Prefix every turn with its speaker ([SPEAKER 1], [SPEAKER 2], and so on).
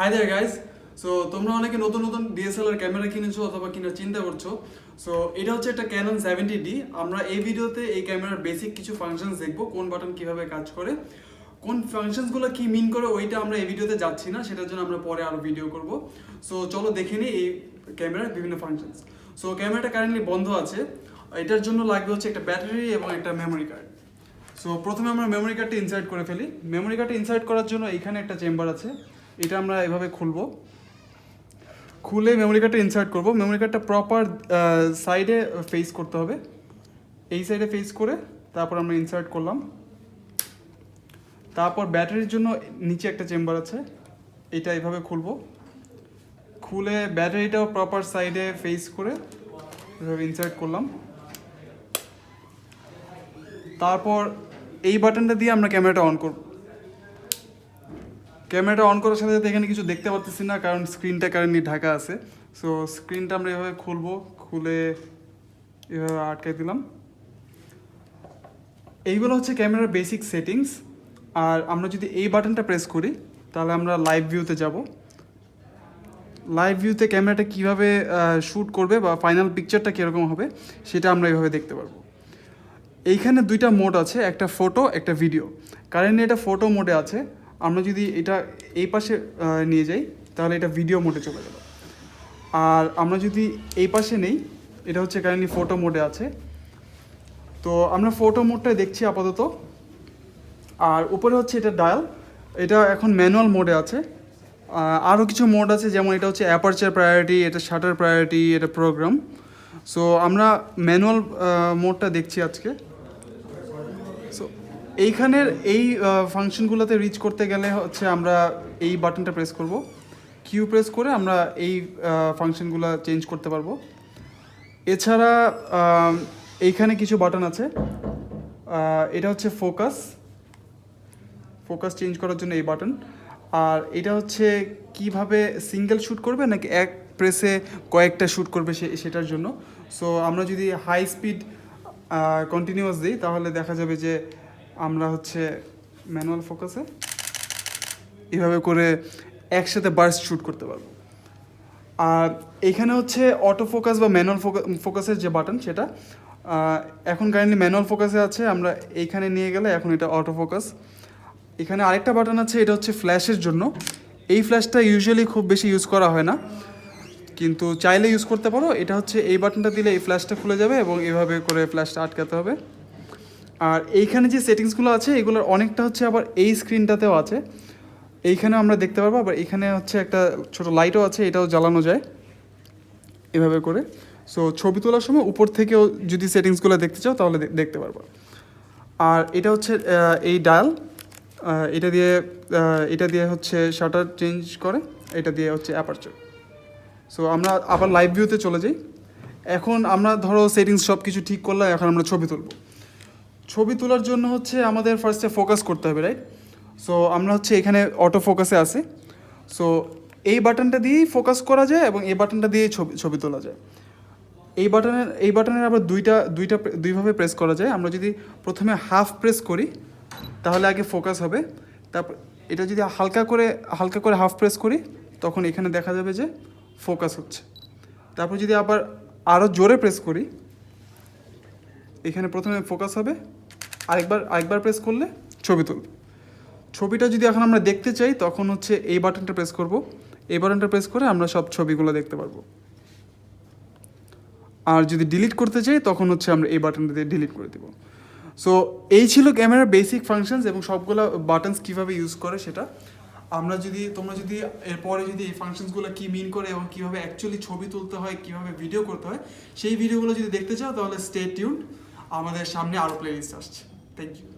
[SPEAKER 1] Hi there guys so তোমরা অনেকে নতুন নতুন ডিএসএলআর ক্যামেরা কিনেছো অথবা কেনার চিন্তা করছ। সো এটা হচ্ছে একটা ক্যানন সেভেন্টি ডি আমরা এই ভিডিওতে এই ক্যামেরার বেসিক কিছু ফাংশনস দেখব, কোন বাটন কীভাবে কাজ করে, কোন ফাংশনসগুলো কি মিন করে ওইটা আমরা এই ভিডিওতে যাচ্ছি না, সেটার জন্য আমরা পরে আরও ভিডিও করব। সো চলো দেখে নিই এই ক্যামেরার বিভিন্ন ফাংশনস সো ক্যামেরাটা কারেন্টলি বন্ধ আছে। এটার জন্য লাগবে হচ্ছে একটা ব্যাটারি এবং একটা মেমোরি কার্ড সো প্রথমে আমরা মেমোরি কার্ডটা ইনসার্ট করে ফেলি। মেমোরি কার্ডটা ইনসার্ট করার জন্য এখানে একটা চেম্বার আছে। এটা আমরা এভাবে খুলবো। খুলে মেমোরি কার্ডটা ইনসার্ট করব। মেমোরি কার্ডটা প্রপার সাইডে ফেস করতে হবে। এই সাইডে ফেস করে তারপর আমরা ইনসার্ট করলাম। তারপর ব্যাটারির জন্য নিচে একটা চেম্বার আছে। এটা এভাবে খুলবো। খুলে ব্যাটারিটাও প্রপার সাইডে ফেস করে এভাবে ইনসার্ট করলাম। তারপর এই বাটনটা দিয়ে আমরা ক্যামেরাটা অন করব। ক্যামেরাটা অন করার সাথে সাথে এখানে কিছু দেখতে পাচ্ছি না, কারণ স্ক্রিনটা কারেন্টলি ঢাকা আছে। সো স্ক্রিনটা আমরা এভাবে খুলবো, খুলে এভাবে আটকে দিলাম। এইগুলো হচ্ছে ক্যামেরার বেসিক সেটিংস আর আমরা যদি এই বাটনটা প্রেস করি, তাহলে আমরা লাইভ ভিউতে যাব। লাইভ ভিউতে ক্যামেরাটা কীভাবে শ্যুট করবে বা ফাইনাল পিকচারটা কীরকম হবে, সেটা আমরা এইভাবে দেখতে পারব। এইখানে দুইটা মোড আছে, একটা ফটো একটা ভিডিও কারেন্টলি এটা ফটো মোডে আছে। আমরা যদি এটা এই পাশে নিয়ে যাই, তাহলে এটা ভিডিও মোডে চলে গেল। আর আমরা যদি এই পাশে নেই, এটা হচ্ছে কারেন্টলি ফটো মোডে আছে। তো আমরা ফটো মোডটাই দেখছি আপাতত। আর উপরে হচ্ছে এটা ডায়াল এটা এখন ম্যানুয়াল মোডে আছে। আরও কিছু মোড আছে, যেমন এটা হচ্ছে অ্যাপারচার প্রায়োরিটি এটা শাটার প্রায়োরিটি এটা প্রোগ্রাম সো আমরা ম্যানুয়াল মোডটা দেখছি আজকে। এইখানের এই ফাংশনগুলোতে রিচ করতে গেলে হচ্ছে আমরা এই বাটনটা প্রেস করব। কিউ প্রেস করে আমরা এই ফাংশনগুলো চেঞ্জ করতে পারব। এছাড়া এইখানে কিছু বাটন আছে। এটা হচ্ছে ফোকাস ফোকাস চেঞ্জ করার জন্য এই বাটন আর এটা হচ্ছে কীভাবে সিঙ্গেল শ্যুট করবে নাকি এক প্রেসে কয়েকটা শ্যুট করবে সে, সেটার জন্য। সো আমরা যদি হাই স্পিড কন্টিনিউয়াস দিই, তাহলে দেখা যাবে যে আমরা হচ্ছে ম্যানুয়াল ফোকাসে এভাবে করে একসাথে বার্স শ্যুট করতে পারব। আর এখানে হচ্ছে অটো ফোকাস বা ম্যানুয়াল ফোকাসের যে বাটন সেটা এখন কারেন্টলি ম্যানুয়াল ফোকাসে আছে, আমরা এইখানে নিয়ে গেলে এখন এটা অটো ফোকাস এখানে আরেকটা বাটন আছে, এটা হচ্ছে ফ্ল্যাশের জন্য। এই ফ্ল্যাশটা ইউজুয়ালি খুব বেশি ইউজ করা হয় না, কিন্তু চাইলে ইউজ করতে পারো। এটা হচ্ছে এই বাটনটা দিলে এই ফ্ল্যাশটা খুলে যাবে এবং এভাবে করে ফ্ল্যাশটা আটকাতে হবে। আর এইখানে যে সেটিংসগুলো আছে, এগুলোর অনেকটা হচ্ছে আবার এই স্ক্রিনটাতেও আছে। এইখানে আমরা দেখতে পারব, আবার এখানে হচ্ছে একটা ছোট লাইটও আছে, এটাও জ্বালানো যায় এভাবে করে। সো ছবি তোলার সময় উপর থেকেও যদি সেটিংসগুলো দেখতে চাও, তাহলে দেখতে পারব। আর এটা হচ্ছে এই ডায়াল এটা দিয়ে এটা দিয়ে হচ্ছে শাটার চেঞ্জ করে, এটা দিয়ে হচ্ছে অ্যাপারচার সো আমরা আবার লাইভ ভিউতে চলে যাই। এখন আমরা ধরো সেটিংস সব কিছু ঠিক করলাম, এখন আমরা ছবি তুলবো। ছবি তোলার জন্য হচ্ছে আমাদের ফার্স্টে ফোকাস করতে হবে রাইট সো আমরা হচ্ছে এখানে অটো ফোকাসে আছি। সো এই বাটনটা দিয়েই ফোকাস করা যায় এবং এই বাটনটা দিয়েই ছবি ছবি তোলা যায়। এই বাটনের এই বাটনের আবার দুইটা দুইটা, দুইভাবে প্রেস করা যায়। আমরা যদি প্রথমে হাফ প্রেস করি, তাহলে আগে ফোকাস হবে। তারপর এটা যদি হালকা করে হালকা করে হাফ প্রেস করি, তখন এখানে দেখা যাবে যে ফোকাস হচ্ছে। তারপর যদি আবার আরও জোরে প্রেস করি, এখানে প্রথমে ফোকাস হবে। আরেকবার আরেকবার প্রেস করলে ছবি তুলবে। ছবিটা যদি এখন আমরা দেখতে চাই, তখন হচ্ছে এই বাটনটা প্রেস করব। এই বাটনটা প্রেস করে আমরা সব ছবিগুলো দেখতে পারব। আর যদি ডিলিট করতে চাই, তখন হচ্ছে আমরা এই বাটনটা দিয়ে ডিলিট করে দেবো। সো এই ছিল ক্যামেরার বেসিক ফাংশনস এবং সবগুলো বাটনস কীভাবে ইউজ করে সেটা। আমরা যদি, তোমরা যদি এরপরে যদি এই ফাংশনসগুলো কী মিন করে এবং কীভাবে অ্যাকচুয়ালি ছবি তুলতে হয়, কীভাবে ভিডিও করতে হয়, সেই ভিডিওগুলো যদি দেখতে চাও, তাহলে স্টে টিউন আমাদের সামনে আরও প্লেলিস্ট আসছে। Thank you.